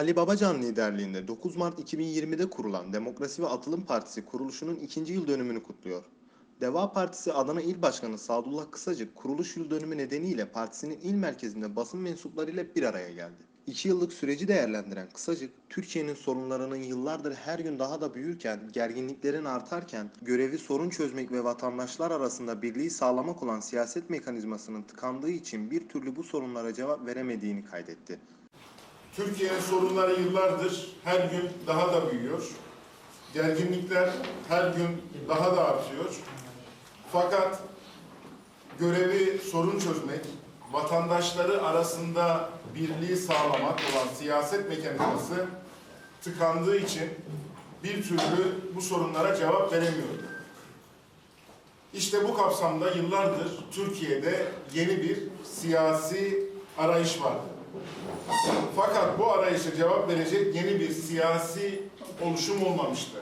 Ali Babacan liderliğinde 9 Mart 2020'de kurulan Demokrasi ve Atılım Partisi kuruluşunun ikinci yıl dönümünü kutluyor. Deva Partisi Adana İl Başkanı Sadullah Kısacık kuruluş yıl dönümü nedeniyle partisinin il merkezinde basın mensuplarıyla bir araya geldi. İki yıllık süreci değerlendiren Kısacık, Türkiye'nin sorunlarının yıllardır her gün daha da büyürken, gerginliklerin artarken, görevi sorun çözmek ve vatandaşlar arasında birliği sağlamak olan siyaset mekanizmasının tıkandığı için bir türlü bu sorunlara cevap veremediğini kaydetti. Türkiye'nin sorunları yıllardır her gün daha da büyüyor. Gerginlikler her gün daha da artıyor. Fakat görevi sorun çözmek, vatandaşları arasında birliği sağlamak olan siyaset mekanizması tıkandığı için bir türlü bu sorunlara cevap veremiyor. İşte bu kapsamda yıllardır Türkiye'de yeni bir siyasi arayış vardı. Fakat bu arayışa cevap verecek yeni bir siyasi oluşum olmamıştı.